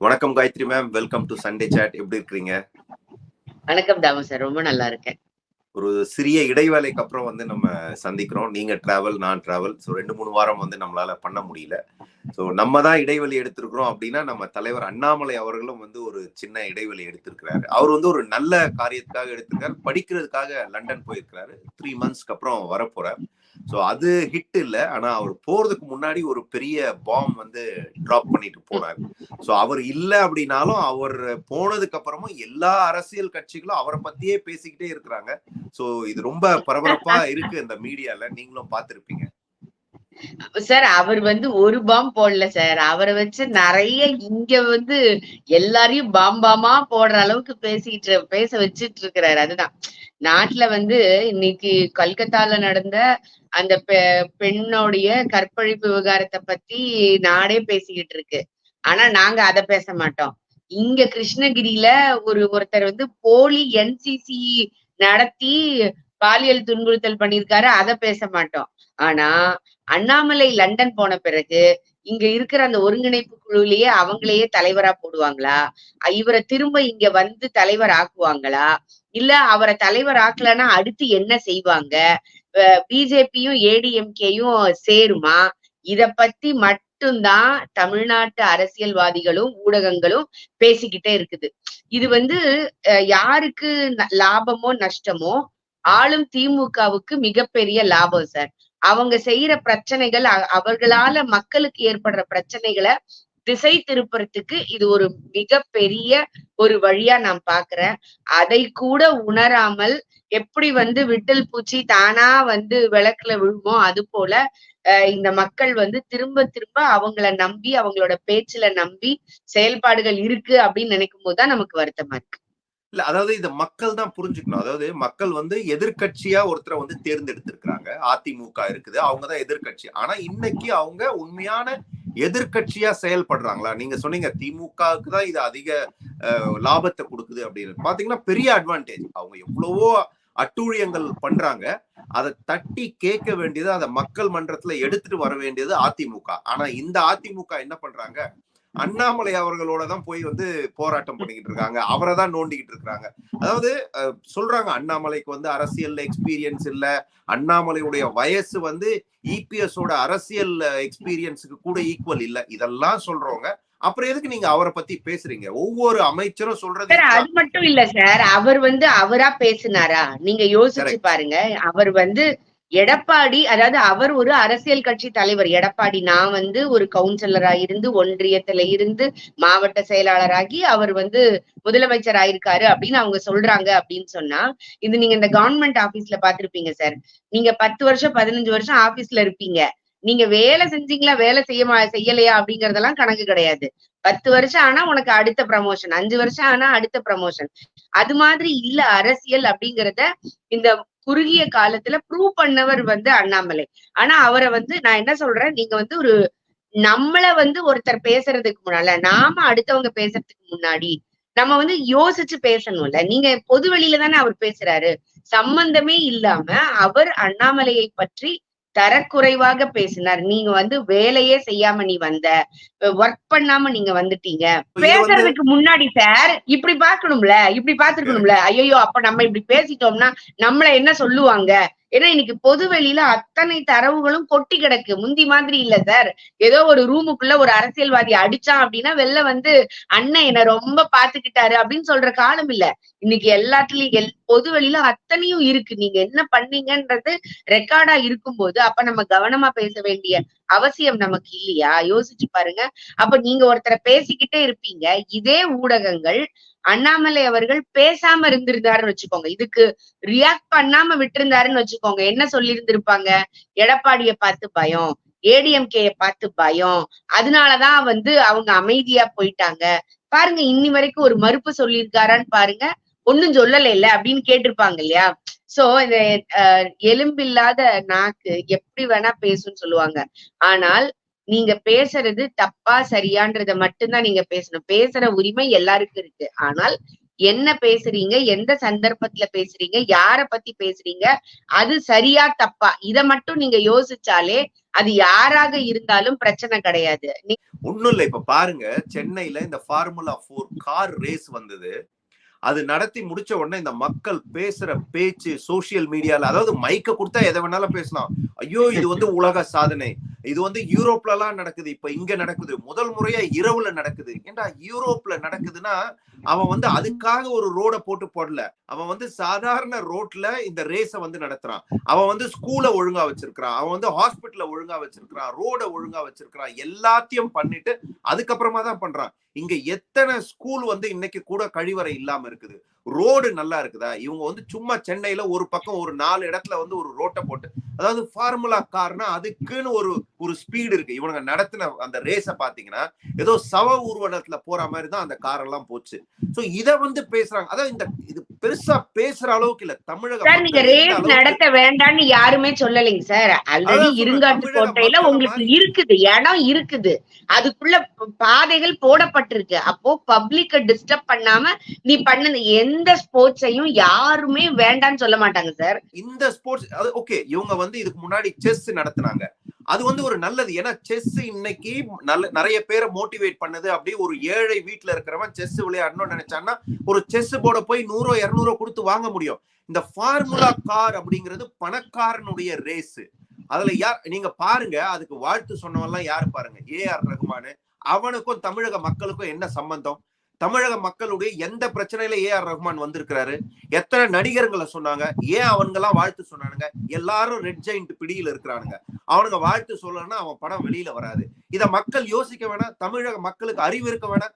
வணக்கம் Gayathri ma'am welcome to Sunday chat எப்படி இருக்கிறீங்க? வணக்கம் தாமு சார். ரொம்ப நல்லா இருக்கேன். ஒரு சிறிய இடைவேளைக்கு அப்புறம் வந்து நம்ம சந்திக்கிறோம். நீங்க டிராவல் நான் டிராவல் ஸோ ரெண்டு மூணு வாரம் வந்து நம்மளால பண்ண முடியல. ஸோ நம்ம தான் இடைவெளி எடுத்திருக்கிறோம் அப்படின்னா நம்ம தலைவர் அண்ணாமலை அவர்களும் வந்து ஒரு சின்ன இடைவெளி எடுத்திருக்கிறாரு. அவர் வந்து ஒரு நல்ல காரியத்துக்காக எடுத்திருக்காரு. படிக்கிறதுக்காக லண்டன் போயிருக்கிறாரு. த்ரீ மந்த்ஸ்க்கு அப்புறம் வரப்போறார். ஸோ அது ஹிட் இல்லை. ஆனா அவர் போறதுக்கு முன்னாடி ஒரு பெரிய பாம் வந்து டிராப் பண்ணிட்டு போனார். ஸோ அவர் இல்லை அப்படின்னாலும் அவர் போனதுக்கு அப்புறமும் எல்லா அரசியல் கட்சிகளும் அவரை பத்தியே பேசிக்கிட்டே இருக்கிறாங்க. ஸோ இது ரொம்ப பரபரப்பா இருக்கு இந்த மீடியால. நீங்களும் பார்த்திருப்பீங்க. சார் அவர் வந்து ஒரு பாம் போடல சார். அவரை வச்சு நிறைய இங்க வந்து எல்லாரையும் பாம்பாமா போடுற அளவுக்கு பேசிட்டு பேச வச்சிட்டு இருக்கிறாரு அதுதான். நாட்டுல வந்து இன்னைக்கு கல்கத்தால நடந்த அந்த பெ- கற்பழிப்பு விவகாரத்தை பத்தி நாடே பேசிக்கிட்டு இருக்கு ஆனா நாங்க அதை பேச மாட்டோம். இங்க கிருஷ்ணகிரியில ஒரு ஒருத்தர் வந்து போலி என்சிசி நடத்தி பாலியல் துன்புறுத்தல் பண்ணியிருக்காரு. அதை பேச மாட்டோம். ஆனா அண்ணாமலை லண்டன் போன பிறகு இங்க இருக்கிற அந்த ஒருங்கிணைப்பு குழுவிலேயே அவங்களையே தலைவரா போடுவாங்களா? இவரை திரும்ப இங்க வந்து தலைவர் ஆக்குவாங்களா? இல்ல அவரை தலைவர் ஆக்கலன்னா அடுத்து என்ன செய்வாங்க? பிஜேபியும் ஏடிஎம்கேயும் சேருமா? இத பத்தி மட்டும்தான் தமிழ்நாட்டு அரசியல்வாதிகளும் ஊடகங்களும் பேசிக்கிட்டே இருக்குது. இது வந்து யாருக்கு லாபமோ நஷ்டமோ ஆளும் திமுகவுக்கு மிகப்பெரிய லாபம் சார். அவங்க செய்யற பிரச்சனைகள் அவர்களால மக்களுக்கு ஏற்படுற பிரச்சனைகளை திசை திருப்புறதுக்கு இது ஒரு மிக பெரிய ஒரு வழியா நான் பாக்குறேன். அதை கூட உணராமல் எப்படி வந்து விட்டல் பூச்சி தானா வந்து விளக்குல விழுமோ அது போல அஹ், இந்த மக்கள் வந்து திரும்ப திரும்ப அவங்கள நம்பி அவங்களோட பேச்சுல நம்பி செயல்பாடுகள் இருக்கு அப்படின்னு நினைக்கும் போதுதான் நமக்கு வருத்தமா இருக்கு. இல்ல அதாவது இதை மக்கள் தான் புரிஞ்சுக்கணும். அதாவது மக்கள் வந்து எதிர்க்கட்சியா ஒருத்தரை வந்து தேர்ந்தெடுத்திருக்கிறாங்க. அதிமுக இருக்குது அவங்க தான் எதிர்க்கட்சி. ஆனா இன்னைக்கு அவங்க உண்மையான எதிர்க்கட்சியா செயல்படுறாங்களா? நீங்க சொன்னீங்க திமுகவுக்கு தான் இது அதிக லாபத்தை கொடுக்குது அப்படின்னு. பாத்தீங்கன்னா பெரிய அட்வான்டேஜ் அவங்க எவ்வளவோ அட்டூழியங்கள் பண்றாங்க. அதை தட்டி கேட்க வேண்டியது அதை மக்கள் மன்றத்துல எடுத்துட்டு வர வேண்டியது அதிமுக. ஆனா இந்த அதிமுக என்ன பண்றாங்க? அண்ணாமலை அவர்களோட தான் போய் வந்து போராட்டம் பண்ணிக்கிட்டு இருக்காங்க. அவரை தான் நோண்டிக்கிட்டு இருக்காங்க. அதாவது சொல்றாங்க அண்ணாமலைக்கு வந்து அரசியல்ல எக்ஸ்பீரியன்ஸ் இல்ல. அண்ணாமலையுடைய வயசு வந்து இபிஎஸ் ஓட அரசியல் எக்ஸ்பீரியன்ஸுக்கு கூட ஈக்குவல் இல்ல. இதெல்லாம் சொல்றவங்க. அப்புறம் எதுக்கு நீங்க அவரை பத்தி பேசுறீங்க? ஒவ்வொரு அமைச்சரும் சொல்றது அது மட்டும் இல்ல சார். அவர் வந்து அவரா பேசினாரா? நீங்க யோசிச்சு. பாருங்க. அவர் வந்து எடப்பாடி அதாவது அவர் ஒரு அரசியல் கட்சி தலைவர். எடப்பாடி நான் வந்து ஒரு கவுன்சிலரா இருந்து ஒன்றியத்துல இருந்து மாவட்ட செயலாளராகி அவர் வந்து முதலமைச்சர் ஆயிருக்காரு அப்படின்னு அவங்க சொல்றாங்க அப்படின்னு சொன்னா இது நீங்க இந்த கவர்மெண்ட் ஆபீஸ்ல பாத்திருப்பீங்க சார் நீங்க பத்து வருஷம் பதினஞ்சு வருஷம் ஆபீஸ்ல இருப்பீங்க. நீங்க வேலை செஞ்சீங்களா வேலை செய்ய மா- செய்யலையா அப்படிங்கறதெல்லாம் கணக்கு கிடையாது. பத்து வருஷம் ஆனா உனக்கு அடுத்த ப்ரமோஷன் அஞ்சு வருஷம் ஆனா அடுத்த ப்ரமோஷன் அது மாதிரி இல்ல அரசியல் அப்படிங்கறத இந்த குறுகிய காலத்துல ப்ரூவ் பண்ணவர் வந்து அண்ணாமலை. ஆனா அவரை வந்து நான் என்ன சொல்றேன்? நீங்க வந்து ஒரு நம்மள வந்து ஒருத்தர் பேசுறதுக்கு முன்னால நாம அடுத்தவங்க பேசுறதுக்கு முன்னாடி நம்ம வந்து யோசிச்சு பேசணும்ல. நீங்க பொது வெளியில தானே அவர் பேசுறாரு. சம்பந்தமே இல்லாம அவர் அண்ணாமலையை பற்றி தரக்குறைவாக பேசினார். நீங்க வந்து வேலையே செய்யாம நீ வந்த ஒர்க் பண்ணாம நீங்க வந்துட்டீங்க. பேசுறதுக்கு முன்னாடி சார் இப்படி பார்க்கணும்ல இப்படி பார்த்திருக்கணும்ல. ஐயோ அப்ப நம்ம இப்படி பேசிட்டோம்னா நம்மள என்ன சொல்லுவாங்க? ஏன்னா இன்னைக்கு பொது வெளியில அத்தனை தரவுகளும் கொட்டி கிடக்கு. முந்தி மாதிரி இல்ல சார். ஏதோ ஒரு ரூமுக்குள்ள ஒரு அரசியல்வாதி அடிச்சான் அப்படின்னா வெளில வந்து அண்ணன் என்ன ரொம்ப பாத்துக்கிட்டாரு அப்படின்னு சொல்ற காலம் இல்ல. இன்னைக்கு எல்லாத்துலயும் எல் பொது வெளியில அத்தனையும் இருக்கு. நீங்க என்ன பண்ணீங்கன்றது ரெக்கார்டா இருக்கும்போது அப்ப நம்ம கவனமா பேச வேண்டிய அவசியம் நமக்கு இல்லையா? யோசிச்சு பாருங்க. அப்ப நீங்க ஒருத்தரை பேசிக்கிட்டே இருப்பீங்க. இதே ஊடகங்கள் அண்ணாமலை அவர்கள் பேசாம இருந்திருந்தாருன்னு வச்சுக்கோங்க. இதுக்கு ரியாக்ட் பண்ணாம விட்டிருந்தாருன்னு வச்சுக்கோங்க. என்ன சொல்லியிருந்திருப்பாங்க? எடப்பாடிய பார்த்து பயம் ஏடிஎம்கேய பார்த்து பயம். அதனாலதான் வந்து அவங்க அமைதியா போயிட்டாங்க. பாருங்க இன்னி வரைக்கும் ஒரு மறுப்பு சொல்லியிருக்காரான்னு பாருங்க. ஒண்ணும் சொல்லல இல்ல அப்படின்னு கேட்டிருப்பாங்க இல்லையா? சோ இந்த அஹ், எலும்பில்லாத நாக்கு எப்படி வேணா பேசும்னு சொல்லுவாங்க. ஆனால் நீங்க பேசுறது தப்பா சரியான்றத மட்டும்தான் நீங்க பேசணும். பேசுற உரிமை எல்லாருக்கும் இருக்கு. ஆனால் என்ன பேசுறீங்க எந்த சந்தர்ப்பத்துல பேசுறீங்க யார பத்தி பேசுறீங்க அது சரியா தப்பா இத மட்டும் நீங்க யோசிச்சாலே அது யாராக இருந்தாலும் பிரச்சனை கிடையாது. நீ- ஒண்ணும் இல்ல இப்ப பாருங்க சென்னையில இந்த ஃபார்முலா போர் கார் ரேஸ் வந்தது. அது நடத்தி முடிச்ச உடனே இந்த மக்கள் பேசுற பேச்சு சோசியல் மீடியால அதாவது மைக்க கொடுத்தா எதை வேணாலும் பேசலாம். ஐயோ இது வந்து உலக சாதனை. இது வந்து யூரோப்ல எல்லாம் நடக்குது. இப்ப இங்க நடக்குது. முதல் முறையா இரவுல நடக்குது. ஏன்டா யூரோப்ல நடக்குதுன்னா அவன் வந்து அதுக்காக ஒரு ரோட போட்டு போடல. அவன் வந்து சாதாரண ரோட்ல இந்த ரேஸ வந்து நடத்துறான். அவன் வந்து ஸ்கூல ஒழுங்கா வச்சிருக்கிறான். அவன் வந்து ஹாஸ்பிட்டல ஒழுங்கா வச்சிருக்கிறான். ரோட ஒழுங்கா வச்சிருக்கிறான். எல்லாத்தையும் பண்ணிட்டு அதுக்கப்புறமா தான் பண்றான். இங்க எத்தனை ஸ்கூல் வந்து இன்னைக்கு கூட கழிவறை இல்லாம இருக்குது. ரோடு நல்லா இருக்குதா? இவங்க வந்து சும்மா சென்னையில ஒரு பக்கம் ஒரு நாலு இடத்துல வந்து ஒரு ரோட்டை போட்டு அதாவது ஃபார்முலா கார்னா அதுக்குன்னு ஒரு ஒரு ஸ்பீடு இருக்கு. இவனுங்க நடத்தின அந்த ரேஸ பாத்தீங்கன்னா ஏதோ சவ ஊர்வலத்துல போற மாதிரி தான் அந்த கார் எல்லாம் போச்சு. சோ இத வந்து பேசுறாங்க. அதாவது இந்த இது பெருசா பேசுற அளவுக்கு இல்ல. தமிழக நீங்க ரேஸ் நடத்த வேண்டாம்னு யாருமே சொல்லலைங்க சார். ஆல்ரெடி இருங்காட்டு கோட்டையில உங்களுக்கு இருக்குது. இடம் இருக்குது. அதுக்குள்ள பாதைகள் போடப்பட்டிருக்கு. அப்போ பப்ளிக்க டிஸ்டர்ப் பண்ணாம நீ பண்ணுன எந்த ஸ்போர்ட்ஸையும் யாருமே வேண்டாம்னு சொல்ல மாட்டாங்க சார். இந்த ஸ்போர்ட்ஸ் ஓகே இவங்க வந்து இதுக்கு முன்னாடி செஸ் நடத்துனாங்க. அது வந்து ஒரு நல்லது. ஏன்னா செஸ் இன்னைக்கு நல்ல நிறைய பேரை மோட்டிவேட் பண்ணுது. அப்படியே ஒரு ஏழை வீட்டுல இருக்கிறவன் செஸ் விளையாடணும்னு நினைச்சான்னா ஒரு செஸ் போர்டை போய் நூறோ இருநூறோ கொடுத்து வாங்க முடியும். இந்த ஃபார்முலா கார் அப்படிங்கிறது பணக்காரனுடைய ரேஸ் அதுல யார் நீங்க பாருங்க அதுக்கு வாழ்த்து சொன்னவன்லாம் யாரு பாருங்க? A R Rahman. அவனுக்கும் தமிழக மக்களுக்கும் என்ன சம்பந்தம்? தமிழக மக்களுடைய எந்த பிரச்சனையில ஏ ஆர் ரஹ்மான் வந்திருக்கிறாரு? எத்தனை நடிகர்களை சொன்னாங்க? ஏன் அவனுங்கெல்லாம் வாழ்த்து சொன்னானுங்க? எல்லாரும் ரெட் ஜெயிண்ட் பிடியில இருக்கிறானுங்க. அவனுங்க வாழ்த்து சொல்லணும்னா அவன் படம் வெளியில வராது. இதை மக்கள் யோசிக்க வேணாம். தமிழக மக்களுக்கு அறிவு இருக்க வேணாம்.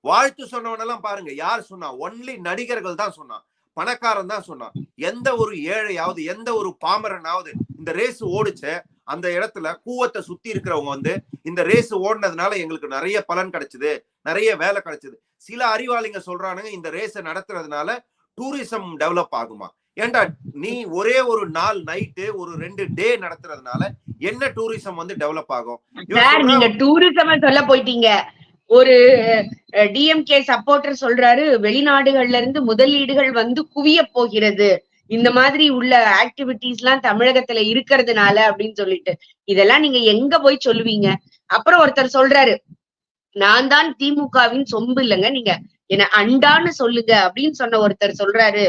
வாழ்த்து சொன்னவனெல்லாம் பாருங்க. யார் சொன்னா? ஒன்லி நடிகர்கள் தான் சொன்னான். பணக்காரன் தான் சொன்னான். எந்த ஒரு ஏழையாவது எந்த ஒரு பாமரனாவது இந்த ரேஸ் ஓடிச்ச. அந்த இடத்துல கூவத்தை சுத்தி இருக்கிறவங்க வந்து இந்த ரேஸ் ஓடினதுனால எங்களுக்கு நிறைய பலன் கிடைச்சது. நிறைய வேலை கிடைச்சது. சில அறிவாளிங்க சொல்றானுங்க இந்த ரேஸை நடத்துறதுனால டூரிசம் டெவலப் ஆகுமா? ஏன்டா நீ ஒரே ஒரு நாள் நைட்டு ஒரு ரெண்டு டே நடத்துறதுனால என்ன டூரிசம் வந்து டெவலப் ஆகும்? நீங்க டூரிசம் சொல்ல போயிட்டீங்க. ஒரு டிஎம்கே சப்போர்ட்டர் சொல்றாரு வெளிநாடுகள்ல இருந்து முதலீடுகள் வந்து குவிய போகிறது. இந்த மாதிரி உள்ள ஆக்டிவிட்டிஸ் எல்லாம் தமிழகத்துல இருக்கிறதுனால அப்படின்னு சொல்லிட்டு. இதெல்லாம் நீங்க எங்க போய் சொல்லுவீங்க? அப்புறம் ஒருத்தர் சொல்றாரு நான் தான் திமுகவின் சொம்பு இல்லைங்க. நீங்க என்ன அண்டான்னு சொல்லுங்க அப்படின்னு சொன்ன ஒருத்தர் சொல்றாரு.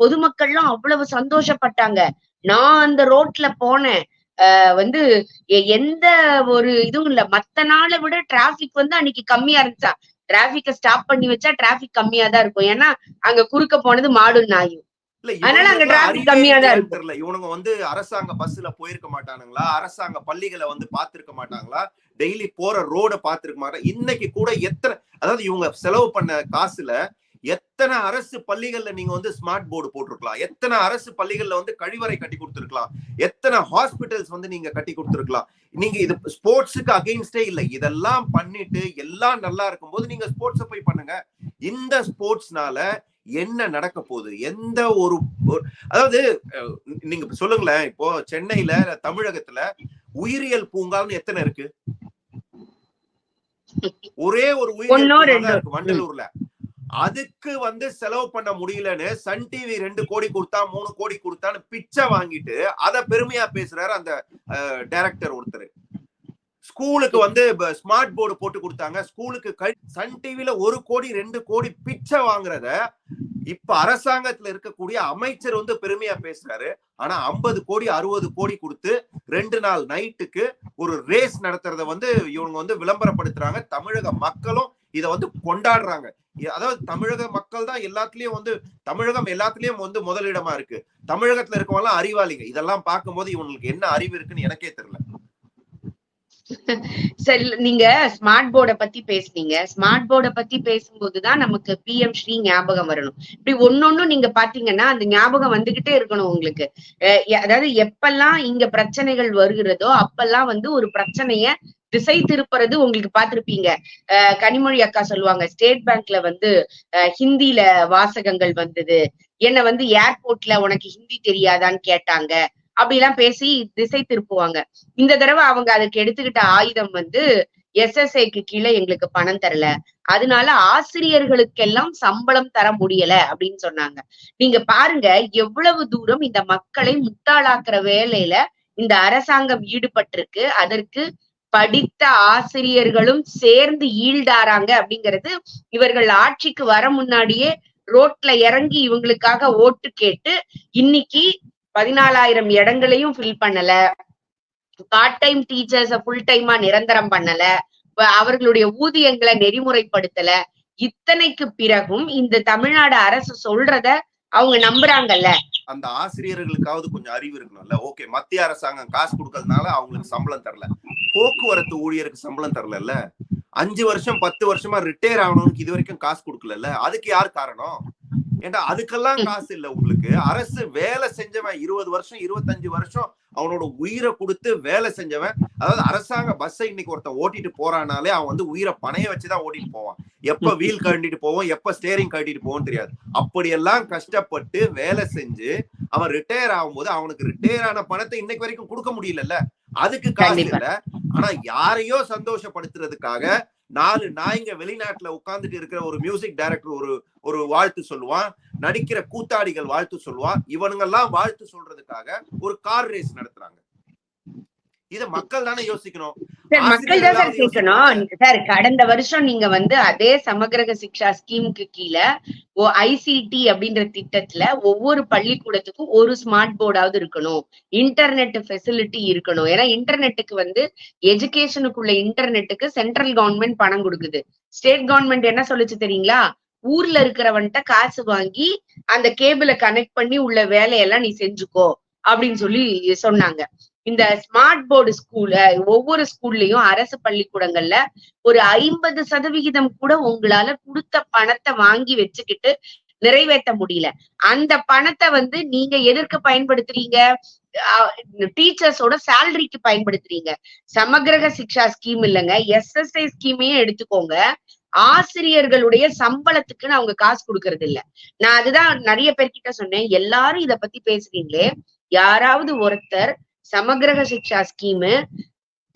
பொதுமக்கள்லாம் அவ்வளவு சந்தோஷப்பட்டாங்க. நான் அந்த ரோட்ல போனேன். ஆஹ் வந்து எந்த ஒரு இதுவும் இல்ல. மத்த நாளை விட டிராபிக் வந்து அன்னைக்கு கம்மியா இருந்துச்சா? டிராபிக்க ஸ்டாப் பண்ணி வச்சா டிராபிக் கம்மியா தான் இருக்கும். ஏன்னா அங்க குறுக்க போனது மாடும் நாயும். அதனால அங்க அறிவே கம்மியா தான் இருக்கும். தெரியல. இவனுங்க வந்து அரசாங்க பஸ்ல போயிருக்க மாட்டானுங்களா? அரசாங்க பள்ளிகளை வந்து பாத்திருக்க மாட்டாங்களா? டெய்லி போற ரோட பாத்திருக்க மாட்டாங்க இன்னைக்கு கூட எத்தனை அதாவது இவங்க செலவு பண்ண காசுல எத்தனை அரசு பள்ளிகள்ல நீங்க வந்து ஸ்மார்ட் போர்டு போட்டிருக்கலாம்? எத்தனை அரசு பள்ளிகள்ல வந்து கழிவறை கட்டி கொடுத்திருக்கலாம்? எத்தனை ஹாஸ்பிட்டல்ஸ் வந்து நீங்க கட்டி கொடுத்திருக்கலாம்? நீங்க இது ஸ்போர்ட்ஸுக்கு அகைன்ஸ்டே இல்ல. இதெல்லாம் பண்ணிட்டு எல்லாம் நல்லா இருக்கும்போது நீங்க ஸ்போர்ட்ஸ போய் பண்ணுங்க. இந்த ஸ்போர்ட்ஸ்னால என்ன நடக்க போகுது? எந்த ஒரு அதாவது நீங்க சொல்லுங்களேன். இப்போ சென்னையில தமிழகத்துல உயிரியல் பூங்கான்னு எத்தனை இருக்கு? ஒரே ஒரு உயிரியல் வண்டலூர்ல. அதுக்கு வந்து செலவு பண்ண முடியலன்னு சன் டிவி ரெண்டு கோடி கொடுத்தா மூணு கோடி கொடுத்தான்னு பிச்சை வாங்கிட்டு அதை பெருமையா பேசுறாரு அந்த டைரக்டர் ஒருத்தர். ஸ்கூலுக்கு வந்து ஸ்மார்ட் போர்டு போட்டு கொடுத்தாங்க. ஸ்கூலுக்கு சன் டிவில ஒரு கோடி ரெண்டு கோடி பிச்சை வாங்குறத இப்ப அரசாங்கத்துல இருக்கக்கூடிய அமைச்சர் வந்து பெருமையா பேசுறாரு. ஆனா ஐம்பது கோடி அறுபது கோடி கொடுத்து ரெண்டு நாள் நைட்டுக்கு ஒரு ரேஸ் நடத்துறத வந்து இவங்க வந்து விளம்பரப்படுத்துறாங்க. தமிழக மக்களும் இத வந்து கொண்டாடுறாங்க. அதாவது தமிழக மக்கள் தான் எல்லாத்துலயும் வந்து தமிழகம் எல்லாத்துலயும் வந்து முதலிடமா இருக்கு. தமிழகத்துல இருக்கவங்க எல்லாம் அறிவாளிங்க. இதெல்லாம் பார்க்கும்போது இவங்களுக்கு என்ன அறிவு இருக்குன்னு எனக்கே தெரியல. சரி நீங்க ஸ்மார்ட் போர்டை பத்தி பேசுனீங்க. ஸ்மார்ட் போர்டை பத்தி பேசும்போதுதான் நமக்கு பி. எம். ஸ்ரீ ஞாபகம் வரணும். இப்படி ஒன்னொன்னும் நீங்க பாத்தீங்கன்னா அந்த ஞாபகம் வந்துகிட்டே இருக்கணும் உங்களுக்கு. அஹ் அதாவது எப்பெல்லாம் இங்க பிரச்சனைகள் வருகிறதோ அப்பெல்லாம் வந்து ஒரு பிரச்சனைய திசை திருப்புறது உங்களுக்கு பார்த்திருப்பீங்க. கனிமொழி அக்கா சொல்லுவாங்க ஸ்டேட் பேங்க்ல வந்து அஹ் ஹிந்தில வாசகங்கள் வந்தது. என்ன வந்து ஏர்போர்ட்ல உனக்கு ஹிந்தி தெரியாதான்னு கேட்டாங்க. அப்படிலாம் பேசி திசை திருப்புவாங்க. இந்த தடவை அவங்க அதுக்கு எடுத்துக்கிட்ட ஆயுதம் வந்து எஸ்எஸ்ஐக்கு கீழே எங்களுக்கு பணம் தரல. அதனால ஆசிரியர்களுக்கெல்லாம் சம்பளம் தர முடியல அப்படின்னு சொன்னாங்க. நீங்க பாருங்க எவ்வளவு தூரம் இந்த மக்களை முட்டாளாக்குற வேலையில இந்த அரசாங்கம் ஈடுபட்டிருக்கு. அதற்கு படித்த ஆசிரியர்களும் சேர்ந்து ஈழ்டாராங்க அப்படிங்கிறது இவர்கள் ஆட்சிக்கு வர முன்னாடியே ரோட்ல இறங்கி இவங்களுக்காக ஓட்டு கேட்டு இன்னைக்கு பதினாலாயிரம் இடங்களையும் ஃபில் பண்ணல. பார்ட் டைம் டீச்சர்ஸ ஃபுல் டைமா நிரந்தரம் பண்ணல. அவர்களுடைய ஊதியங்களை நெறிமுறைப்படுத்தல. இத்தனைக்கு பிறகும் இந்த தமிழ்நாடு அரசு சொல்றத அவங்க நம்புறாங்கல்ல. அந்த ஆசிரியர்களுக்காவது கொஞ்சம் அறிவு இருக்கணும்ல. ஓகே மத்திய அரசாங்கம் காசு கொடுக்கறதுனால அவங்களுக்கு சம்பளம் தரல. போக்குவரத்து ஊழியருக்கு சம்பளம் தரல அஞ்சு வருஷம் பத்து வருஷமா ரிட்டையர் ஆகணும்னு இது வரைக்கும் காசு கொடுக்கல அதுக்கு யார் காரணம்? ஏண்டா அதுக்கெல்லாம் காசு இல்ல உங்களுக்கு. அரசு வேலை செஞ்சவன் இருபது வருஷம் இருபத்தஞ்சு வருஷம் அவனோட உயிரை கொடுத்து வேலை செஞ்சவன். அதாவது அரசாங்க பஸ்ஸை இன்னைக்கு ஒருத்தன் ஓட்டிட்டு போறானாலே அவன் வந்து உயிரை பணைய வச்சுதான் ஓட்டிட்டு போவான். எப்ப வீல் கழண்டிட்டு போவோம் எப்ப ஸ்டேரிங் கழட்டிட்டு போவோம் தெரியாது. அப்படியெல்லாம் கஷ்டப்பட்டு வேலை செஞ்சு அவன் ரிட்டையர் ஆகும்போது அவனுக்கு ரிட்டையர் ஆன பணத்தை இன்னைக்கு வரைக்கும் கொடுக்க முடியலல்ல? அதுக்கு காசு. இல்ல. ஆனா யாரையோ சந்தோஷப்படுத்துறதுக்காக நாலு நாய்ங்க வெளிநாட்டுல உட்கார்ந்துட்டு இருக்கிற ஒரு மியூசிக் டைரக்டர் ஒரு ஒரு வாழ்த்து சொல்லுவான். நடிக்கிற கூத்தாடிகள் வாழ்த்து சொல்லுவான். இவனுங்கெல்லாம் வாழ்த்து சொல்றதுக்காக ஒரு கார் ரேஸ் நடத்துறாங்க. இத மக்கள் தானே யோசிக்கணும். மக்கள் தான் சார் கேட்கணும். சார் கடந்த வருஷம் நீங்க வந்து அதே சமகிரக சிக்ஷா ஸ்கீமுக்கு கீழே ஓ ஐசிடி அப்படின்ற திட்டத்துல ஒவ்வொரு பள்ளிக்கூடத்துக்கும் ஒரு ஸ்மார்ட் போர்டாவது இருக்கணும். இன்டர்நெட் ஃபெசிலிட்டி இருக்கணும். ஏன்னா இன்டர்நெட்டுக்கு வந்து எஜுகேஷனுக்குள்ள இன்டர்நெட்டுக்கு சென்ட்ரல் கவர்மெண்ட் பணம் கொடுக்குது. ஸ்டேட் கவர்மெண்ட் என்ன சொல்லுச்சு தெரியுங்களா? ஊர்ல இருக்கிறவன்ட்ட காசு வாங்கி அந்த கேபிளை கனெக்ட் பண்ணி உள்ள வேலையெல்லாம் நீ செஞ்சுக்கோ அப்படின்னு சொல்லி சொன்னாங்க. இந்த ஸ்மார்ட் போர்டு ஸ்கூல் ஒவ்வொரு ஸ்கூல்லயும் அரசு பள்ளிக்கூடங்கள்ல ஒரு ஐம்பது சதவிகிதம் கூட உங்களால கொடுத்த பணத்தை வாங்கி வச்சுக்கிட்டு நிறைவேற்ற முடியல. அந்த பணத்தை வந்து நீங்க எதற்கு பயன்படுத்துறீங்க? டீச்சர்ஸோட சேலரிக்கு பயன்படுத்துறீங்க. சமகிரக சிக்ஷா ஸ்கீம் இல்லைங்க. எஸ்எஸ்ஐ ஸ்கீமையும் எடுத்துக்கோங்க. ஆசிரியர்களுடைய சம்பளத்துக்குன்னு அவங்க காசு கொடுக்கறது இல்ல. நான் அதுதான் நிறைய பேர்கிட்ட சொன்னேன். எல்லாரும் இத பத்தி பேசுறீங்களே. யாராவது ஒருத்தர் சமகிரக சிக்ஷா ஸ்கீமு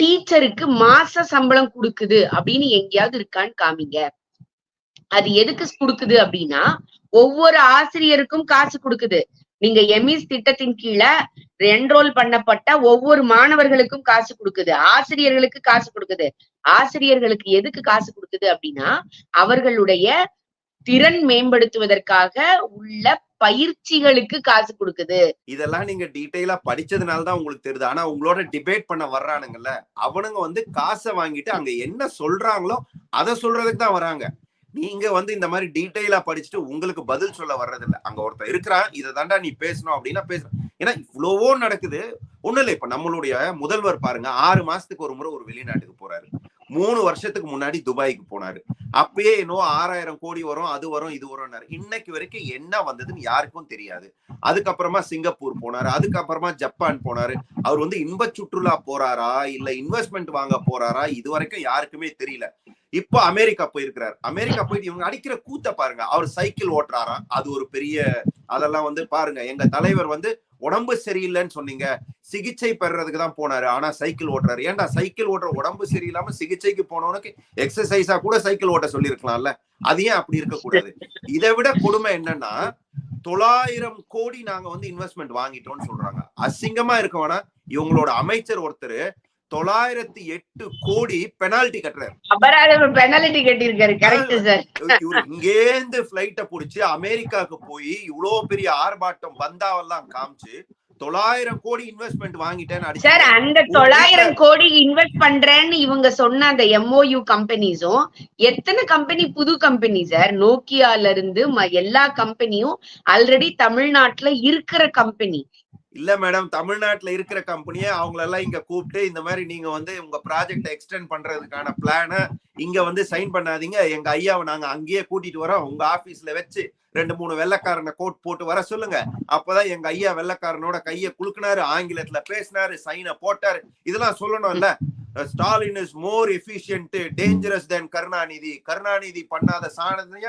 டீச்சருக்கு மாச சம்பளம் கொடுக்குது அப்படின்னு எங்கேயாவது இருக்கான்னு காமிங்க. அது எதுக்கு கொடுக்குது அப்படின்னா ஒவ்வொரு ஆசிரியருக்கும் காசு கொடுக்குது. நீங்க எம்இஸ் திட்டத்தின் கீழே என்ரோல் பண்ணப்பட்ட ஒவ்வொரு மாணவர்களுக்கும் காசு கொடுக்குது. ஆசிரியர்களுக்கு காசு கொடுக்குது. ஆசிரியர்களுக்கு எதுக்கு காசு கொடுக்குது அப்படின்னா அவர்களுடைய திறன் மேம்படுத்துவதற்காக உள்ள பயிற்சிகளுக்கு காசு கொடுக்குது. இதெல்லாம் நீங்க டீட்டெயிலா படிச்சதுனால தான் உங்களுக்கு தெரியுது. ஆனா உங்களோட டிபேட் பண்ண வர்றானுங்கல்ல அவனுங்க வந்து காசை வாங்கிட்டு அங்க என்ன சொல்றாங்களோ அதை சொல்றதுக்கு தான் வராங்க. நீங்க வந்து இந்த மாதிரி டீட்டெயிலா படிச்சுட்டு உங்களுக்கு பதில் சொல்ல வர்றதில்ல. அங்க ஒருத்தன் இருக்கிறான் இதை தாண்டா நீ பேசணும் அப்படின்னா பேசுறான் ஏன்னா இவ்வளவோ நடக்குது. ஒண்ணு இல்லை இப்ப நம்மளுடைய முதல்வர் பாருங்க ஆறு மாசத்துக்கு ஒரு முறை ஒரு வெளிநாட்டுக்கு போறாரு. மூணு வருஷத்துக்கு முன்னாடி துபாய்க்கு போனாரு. அப்பயே இன்னும் ஆறாயிரம் கோடி வரும் அது வரும் இது வரும்னாரு. இன்னைக்கு வரைக்கும் என்ன வந்ததுன்னு யாருக்கும் தெரியாது. அதுக்கப்புறமா சிங்கப்பூர் போனாரு அதுக்கப்புறமா ஜப்பான் போனாரு. அவர் வந்து இன்ப சுற்றுலா போறாரா இல்ல இன்வெஸ்ட்மெண்ட் வாங்க போறாரா இது வரைக்கும் யாருக்குமே தெரியல. இப்போ அமெரிக்கா போயிருக்கிறார். அமெரிக்கா போயிட்டு இவங்க அடிக்கிற கூத்த பாருங்க. அவர் சைக்கிள் ஓட்டுறாராம். அது ஒரு பெரிய அதெல்லாம் வந்து பாருங்க. எங்க தலைவர் வந்து உடம்பு சரியில்லைன்னு சொன்னீங்க. சிகிச்சை பெறதுக்கு தான் போனாரு. ஆனா சைக்கிள் ஓட்டுறாரு. ஏன்டா சைக்கிள் ஓட்டுற உடம்பு சரியில்லாம சிகிச்சைக்கு போனவனுக்கு எக்ஸசைஸா கூட சைக்கிள் ஓட்ட சொல்லியிருக்கலாம்ல? அது ஏன் அப்படி இருக்கக்கூடாது? இதை விட கொடுமை என்னன்னா தொள்ளாயிரம் கோடி நாங்க வந்து இன்வெஸ்ட்மெண்ட் வாங்கிட்டோம்னு சொல்றாங்க. அசிங்கமா இருக்கவனா இவங்களோட அமைச்சர் ஒருத்தர் தொள்ளாயிரத்தி எட்டு கோடி பெனால்டி கட்டுறாரு. அபராத பெனாலிட்டி கட்டியிருக்காரு கரெக்ட் சார் இவரு இங்கேந்து பிளைட்ட புடிச்சு அமெரிக்காவுக்கு போய் இவ்வளவு பெரிய ஆர்ப்பாட்டம் பந்தாவெல்லாம் காமிச்சு தொள்ளாயிரம் கோடி இன்வெஸ்ட்மெண்ட் வாங்கிட்டேன்னு சார் அந்த தொள்ளாயிரம் கோடி இன்வெஸ்ட் பண்றேன்னு இவங்க சொன்ன அந்த எம்ஓயு கம்பெனிஸும் எத்தனை கம்பெனி புது கம்பெனி சார் நோக்கியால இருந்து எல்லா கம்பெனியும் ஆல்ரெடி தமிழ்நாட்டுல இருக்கிற கம்பெனி இல்ல மேடம் தமிழ்நாட்டுல இருக்கிற கம்பெனியே அவங்களெல்லாம் இங்க கூப்பிட்டு இந்த மாதிரி நீங்க வந்து உங்க ப்ராஜெக்ட் எக்ஸ்டெண்ட் பண்றதுக்கான பிளான இங்க வந்து சைன் பண்ணாதீங்க. எங்க ஐயாவை நாங்க அங்கேயே கூட்டிட்டு வரோம். உங்க ஆபீஸ்ல வச்சு ரெண்டு மூணு வெள்ளக்காரனை கோட் போட்டு வர சொல்லுங்க. அப்பதான் எங்க ஐயா வெள்ளக்காரனோட கைய குலுக்குனாரு ஆங்கிலத்துல பேசினாரு சைனை போட்டாரு. இதெல்லாம் சொல்லணும் இல்ல Stalin is more efficient dangerous than Karunanidhi. Karunanidhi பண்ணாத சாணத்தைய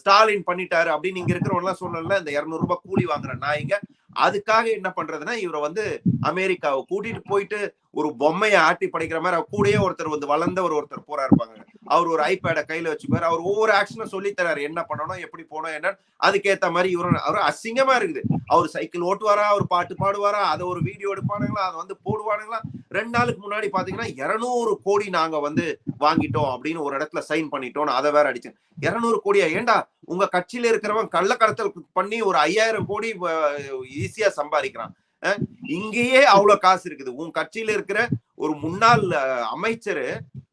ஸ்டாலின் பண்ணிட்டாரு அப்படின்னு இங்க இருக்கிறவங்க எல்லாம் சொல்லல இந்த இருநூறு ரூபாய் கூலி வாங்குற நாய்ங்க. அதுக்காக என்ன பண்றதுன்னா இவரை வந்து அமெரிக்காவை கூட்டிட்டு போயிட்டு ஒரு பொம்மையை ஆட்டி படைக்கிற மாதிரி கூடயே ஒருத்தர் வந்து வளர்ந்த ஒரு ஒருத்தர் போறா இருப்பாங்க அவர் ஒரு ஐபேடை கையில வச்சுப்பாரு. அவர் ஒவ்வொரு ஆக்ஷனும் சொல்லி தராரு. என்ன பண்ணணும் எப்படி போனோம் என்ன அதுக்கேத்த மாதிரி இவரும் அவர் அசிங்கமா இருக்குது. அவர் சைக்கிள் ஓட்டுவாரா? அவர் பாட்டு பாடுவாரா? அதை ஒரு வீடியோ எடுப்பானுங்களா? அதை வந்து போடுவானுங்களா? ரெண்டு நாளுக்கு முன்னாடி பாத்தீங்கன்னா இருநூறு கோடி நாங்க வந்து வாங்கிட்டோம் அப்படின்னு ஒரு இடத்துல சைன் பண்ணிட்டோம். அதை வேற அடிச்சேன். இருநூறு கோடியா? ஏண்டா? உங்க கட்சியில இருக்கிறவன் கள்ளக்கடத்தல் பண்ணி ஒரு ஐயாயிரம் கோடி ஈஸியா சம்பாதிக்கிறான். இங்கேயே அவ்வளவு காசு இருக்குது. உன் கட்சியில இருக்கிற ஒரு முன்னாள் அமைச்சரு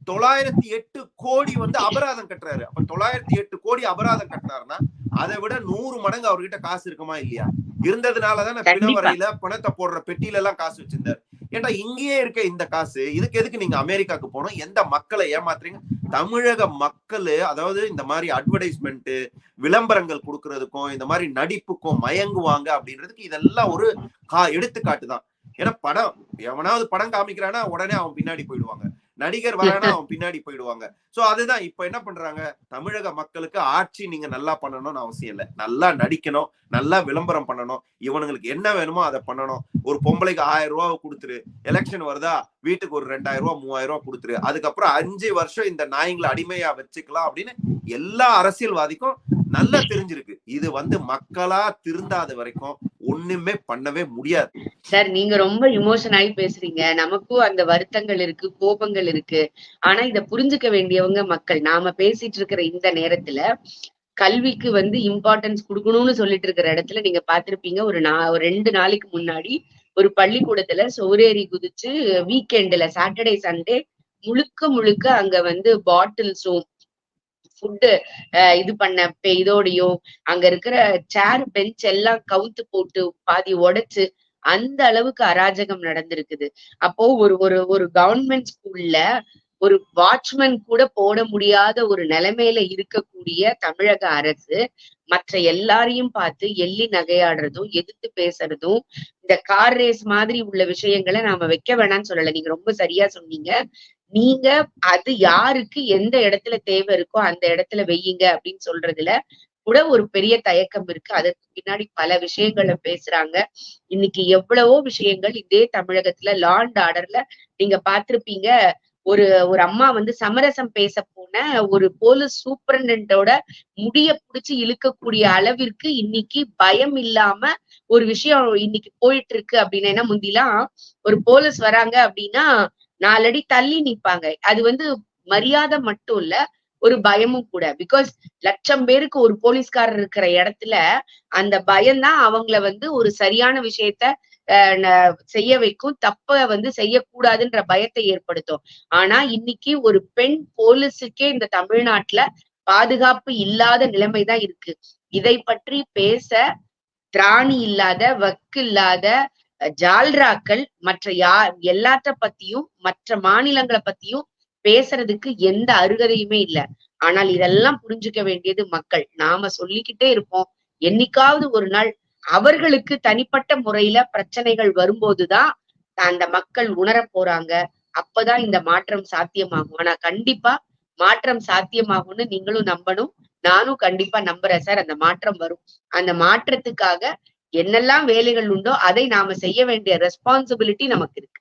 தொள்ளாயிரத்தி எட்டு கோடி வந்து அபராதம் கட்டுறாரு. அப்ப தொள்ளாயிரத்தி எட்டு கோடி அபராதம் கட்டினாருன்னா அதை விட நூறு மடங்கு அவர்கிட்ட காசு இருக்குமா இல்லையா? இருந்ததுனாலதான். பிணவரையில பணத்தை போடுற பெட்டியில எல்லாம் காசு வச்சிருந்தாரு. ஏன்டா இங்கேயே இருக்க இந்த காசு? இதுக்கு எதுக்கு நீங்க அமெரிக்காக்கு போகணும்? எந்த மக்களை ஏமாத்துறீங்க? தமிழக மக்கள் அதாவது இந்த மாதிரி அட்வர்டைஸ்மெண்ட் விளம்பரங்கள் கொடுக்கறதுக்கும் இந்த மாதிரி நடிப்புக்கும் மயங்குவாங்க அப்படின்றதுக்கு இதெல்லாம் ஒரு கா எடுத்துக்காட்டு தான் ஏன்னா படம் எவனாவது படம் காமிக்கிறானா உடனே அவன் பின்னாடி போயிடுவாங்க. நடிகர் வரானா அவன் பின்னாடி போயிடுவாங்க. சோ அதுதான். இப்ப என்ன பண்றாங்க? தமிழக மக்களுக்கு ஆட்சி நீங்க நல்லா பண்ணணும்னு அவசியம் இல்லை. நல்லா நடிக்கணும். நல்லா விளம்பரம் பண்ணணும். இவனுங்களுக்கு என்ன வேணுமோ அதை பண்ணணும். ஒரு பொம்பளைக்கு ஆயிரம் ரூபாய் கொடுத்துரு. எலெக்ஷன் வருதா? வீட்டுக்கு ஒரு ரெண்டாயிரம் ரூபாய் மூவாயிரம் ரூபாய் கொடுத்துரு. அதுக்கப்புறம் அஞ்சு வருஷம் இந்த நாய்ங்களை அடிமையா வச்சுக்கலாம் அப்படின்னு எல்லா அரசியல்வாதிக்கும் நல்லா தெரிஞ்சிருக்கு. இது வந்து மக்களா திருந்தாத வரைக்கும் ஒண்ணுமே பண்ணவே முடியாது. சார் நீங்க ரொம்ப இமோஷன் ஆகி பேசுறீங்க. நமக்கும் அந்த வருத்தங்கள் இருக்கு கோபங்கள் இருக்கு. ஆனா இத புரிஞ்சுக்க வேண்டியவங்க மக்கள் நாம பேசிட்டு இருக்கிற இந்த நேரத்துல கல்விக்கு வந்து இம்பார்ட்டன்ஸ் கொடுக்கணும்னு சொல்லிட்டு இருக்கிற இடத்துல நீங்க பாத்திருப்பீங்க ஒரு நா ஒரு ரெண்டு நாளைக்கு முன்னாடி ஒரு பள்ளிக்கூடத்துல சோரேறி குதிச்சு வீக்கெண்ட்ல சாட்டர்டே சண்டே முழுக்க முழுக்க அங்க வந்து பாட்டில்ஸும் ஃபுட்டு இது பண்ண இதோடையும் அங்க இருக்கிற சேர் பெஞ்ச் எல்லாம் கவுத்து போட்டு பாதி உடைச்சு அந்த அளவுக்கு அராஜகம் நடந்திருக்குது. அப்போ ஒரு ஒரு ஒரு கவர்மெண்ட் ஸ்கூல்ல ஒரு வாட்ச்மேன் கூட போட முடியாத ஒரு நிலைமையில இருக்கக்கூடிய தமிழக அரசு மற்ற எல்லாரையும் பார்த்து எள்ளி நகையாடுறதும் எதிர்த்து பேசுறதும் இந்த கார் ரேஸ் மாதிரி உள்ள விஷயங்களை நாம வைக்க வேணாம்னு சொல்லல. நீங்க ரொம்ப சரியா சொன்னீங்க. நீங்க அது யாருக்கு எந்த இடத்துல தேவை இருக்கோ அந்த இடத்துல வெய்யுங்க அப்படின்னு சொல்றதுல கூட ஒரு பெரிய தயக்கம் இருக்கு. அதற்கு பின்னாடி பல விஷயங்களை பேசுறாங்க. இன்னைக்கு எவ்வளவோ விஷயங்கள் இதே தமிழகத்துல லாண்ட் ஆர்டர்ல நீங்க பாத்திருப்பீங்க ஒரு ஒரு அம்மா வந்து சமரசம் பேச போன ஒரு போலீஸ் சூப்பரண்டோட முடிய புடிச்சு இழுக்கக்கூடிய அளவிற்கு இன்னைக்கு பயம் இல்லாம ஒரு விஷயம் இன்னைக்கு போயிட்டு இருக்கு அப்படின்னா முந்திலாம் ஒரு போலீஸ் வராங்க அப்படின்னா நாலடி தள்ளி நிப்பாங்க. அது வந்து மரியாதை மட்டும் இல்ல ஒரு பயமும் கூட. பிகாஸ் லட்சம் பேருக்கு ஒரு போலீஸ்காரர் இருக்கிற இடத்துல அந்த பயம்தான் அவங்கள வந்து ஒரு சரியான விஷயத்த அஹ், செய்ய வைக்கும். தப்ப வந்து செய்யக்கூடாதுன்ற பயத்தை ஏற்படுத்தும். ஆனா இன்னைக்கு ஒரு பெண் போலீஸுக்கே இந்த தமிழ்நாட்டுல பாதுகாப்பு இல்லாத நிலைமைதான் இருக்கு. இதை பற்றி பேச திராணி இல்லாத வக்கு இல்லாத ஜால்ராக்கள் மற்ற யா எல்லாத்த பத்தியும் மற்ற மாநிலங்களை பத்தியும் பேசுறதுக்கு எந்த அருகதையுமே இல்ல. ஆனால் இதெல்லாம் புரிஞ்சுக்க வேண்டியது மக்கள். நாம சொல்லிக்கிட்டே இருப்போம். என்னைக்காவது ஒரு நாள் அவர்களுக்கு தனிப்பட்ட முறையில பிரச்சனைகள் வரும்போதுதான் அந்த மக்கள் உணரப் போறாங்க. அப்பதான் இந்த மாற்றம் சாத்தியமாகும். ஆனா கண்டிப்பா மாற்றம் சாத்தியமாகும்னு நீங்களும் நம்பணும். நானும் கண்டிப்பா நம்புறேன் சார். அந்த மாற்றம் வரும். அந்த மாற்றத்துக்காக என்னெல்லாம் வேலைகள் உண்டோ அதை நாம செய்ய வேண்டிய ரெஸ்பான்சிபிலிட்டி நமக்கு இருக்கு.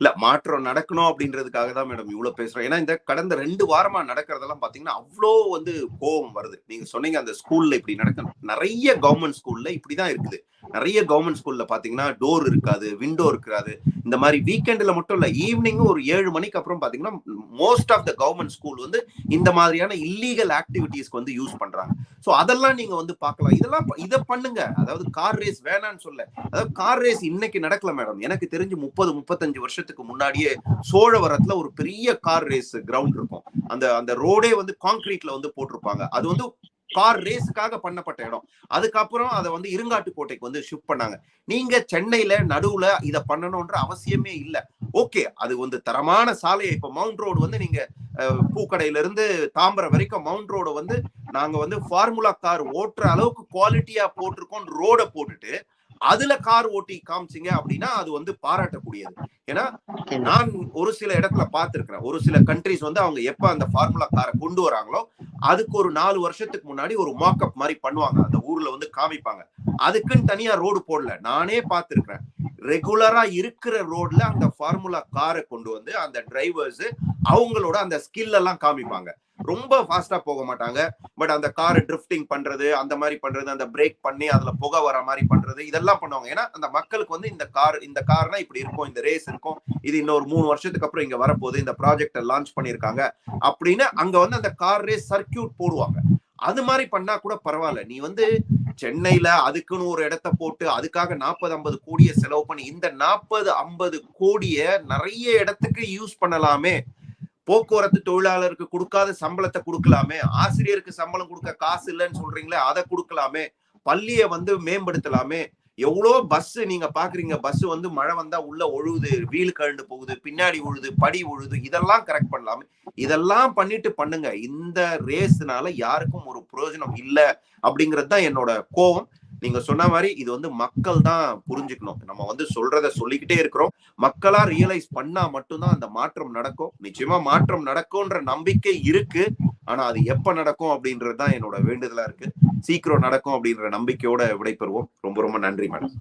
இல்ல மாற்றம் நடக்கணும் அப்படின்றதுக்காக தான் மேடம் இவ்வளவு பேசுறோம். ஏன்னா இந்த கடந்த ரெண்டு வாரமா நடக்கிறதெல்லாம் பாத்தீங்கன்னா அவ்வளோ வந்து கோபம் வருது. நீங்க சொன்னீங்க அந்த ஸ்கூல்ல இப்படி நடக்கணும். நிறைய கவர்மெண்ட் ஸ்கூல்ல இப்படிதான் இருக்குது. நிறைய கவர்மெண்ட் ஸ்கூல்ல பாத்தீங்கன்னா டோர் இருக்காது விண்டோ இருக்காது. இந்த மாதிரி வீக்கெண்ட்ல மட்டும் இல்ல ஈவினிங் ஒரு ஏழு மணிக்கு அப்புறம் பாத்தீங்கன்னா most of the government school வந்து இந்த மாதிரியான இல்லீகல் ஆக்டிவிட்டீஸ்க்கு வந்து யூஸ் பண்றாங்க. சோ அதெல்லாம் நீங்க வந்து பார்க்கலாம். இதெல்லாம் இதை பண்ணுங்க. அதாவது கார் ரேஸ் வேணான்னு சொல்ல. அதாவது கார் ரேஸ் இன்னைக்கு நடக்கல மேடம் எனக்கு தெரிஞ்சு முப்பது முப்பத்தஞ்சு வருஷத்துக்கு முன்னாடியே சோழவரத்துல ஒரு பெரிய கார் ரேஸ் கிரவுண்ட் இருக்கும். அந்த அந்த ரோடே வந்து காங்கிரீட்ல வந்து போட்டிருப்பாங்க. அது வந்து கார் ரேஸுக்காக பண்ணப்பட்ட இடம். அதுக்கப்புறம் அதை வந்து இருங்காட்டுக்கோட்டைக்கு வந்து ஷிஃப்ட் பண்ணாங்க. நீங்க சென்னையில நடுவுல இதை பண்ணணும்ன்ற அவசியமே இல்லை. ஓகே அது வந்து தரமான சாலையை இப்ப மவுண்ட் ரோடு வந்து நீங்க பூக்கடையில இருந்து தாம்பரம் வரைக்கும் மவுண்ட் ரோட வந்து நாங்க வந்து ஃபார்முலா கார் ஓட்டுற அளவுக்கு குவாலிட்டியா போட்டிருக்கோம் ரோட போட்டுட்டு அதுல கார் ஓட்டி காமிச்சிங்க அப்படின்னா அது வந்து பாராட்டக்கூடியது. ஏன்னா நான் ஒரு சில இடத்துல பார்த்திருக்கிறேன். ஒரு சில கண்ட்ரிஸ் வந்து அவங்க எப்ப அந்த ஃபார்முலா காரை கொண்டு வராங்களோ அதுக்கு ஒரு நாலு வருஷத்துக்கு முன்னாடி ஒரு மாக்கப் மாதிரி பண்ணுவாங்க. அந்த ஊர்ல வந்து காமிப்பாங்க. அதுக்குன்னு தனியா ரோடு போடல. நானே பார்த்திருக்கிறேன். ரெகுலரா இருக்கிற ரோட்ல அந்த ஃபார்முலா காரை கொண்டு வந்து அந்த டிரைவர்ஸ் அவங்களோட அந்த ஸ்கில் எல்லாம் காமிப்பாங்க. ரொம்ப ஃபாஸ்டா போக மாட்டாங்க. பட் அந்த கார் ட்ரிஃப்டிங் பண்றது அந்த மாதிரி பண்றது அந்த பிரேக் பண்ணி அதுல புகை வர மாதிரி பண்றது இதெல்லாம் பண்ணுவாங்க. ஏன்னா அந்த மக்களுக்கு வந்து இந்த கார் இந்த கார்னா இப்படி இருக்கும் இந்த ரேஸ் இருக்கும். இது இன்னொரு மூணு வருஷத்துக்கு அப்புறம் இங்க வரப்போகுது. இந்த ப்ராஜெக்டை லான்ச் பண்ணிருக்காங்க அப்படின்னு அங்க வந்து அந்த கார் ரேஸ் சர்க்கியூட் போடுவாங்க. அது மாதிரி பண்ணா கூட பரவாயில்ல. நீ வந்து சென்னையில அதுக்குன்னு ஒரு இடத்த போட்டு அதுக்காக நாற்பது ஐம்பது கோடியை செலவு பண்ணி இந்த நாற்பது ஐம்பது கோடியை நிறைய இடத்துக்கு யூஸ் பண்ணலாமே. போக்குவரத்து தொழிலாளருக்கு கொடுக்காத சம்பளத்தை கொடுக்கலாமே ஆசிரியருக்கு சம்பளம் கொடுக்க காசு இல்லைன்னு சொல்றீங்களே அதை கொடுக்கலாமே பள்ளியை வந்து மேம்படுத்தலாமே எவ்வளோ பஸ் நீங்க பாக்குறீங்க பஸ் வந்து மழை வந்தா உள்ள ஒழுகுது வீல் கழண்டு போகுது பின்னாடி உழுது படி உழுது இதெல்லாம் கரெக்ட் பண்ணலாமே. இதெல்லாம் பண்ணிட்டு பண்ணுங்க. இந்த ரேஸ்னால யாருக்கும் ஒரு பிரயோஜனம் இல்லை அப்படிங்கிறது தான் என்னோட கோவம். நீங்க சொன்ன மாதிரி இது வந்து மக்கள் தான் புரிஞ்சுக்கணும். நம்ம வந்து சொல்றத சொல்லிக்கிட்டே இருக்கிறோம். மக்களா ரியலைஸ் பண்ணா மட்டும்தான் அந்த மாற்றம் நடக்கும். நிச்சயமா மாற்றம் நடக்கும்ன்ற நம்பிக்கை இருக்கு. ஆனா அது எப்ப நடக்கும் அப்படின்றது தான் என்னோட வேண்டுதலா இருக்கு. சீக்கிரம் நடக்கும் அப்படின்ற நம்பிக்கையோட விடைபெறுவோம். ரொம்ப ரொம்ப நன்றி மேடம்.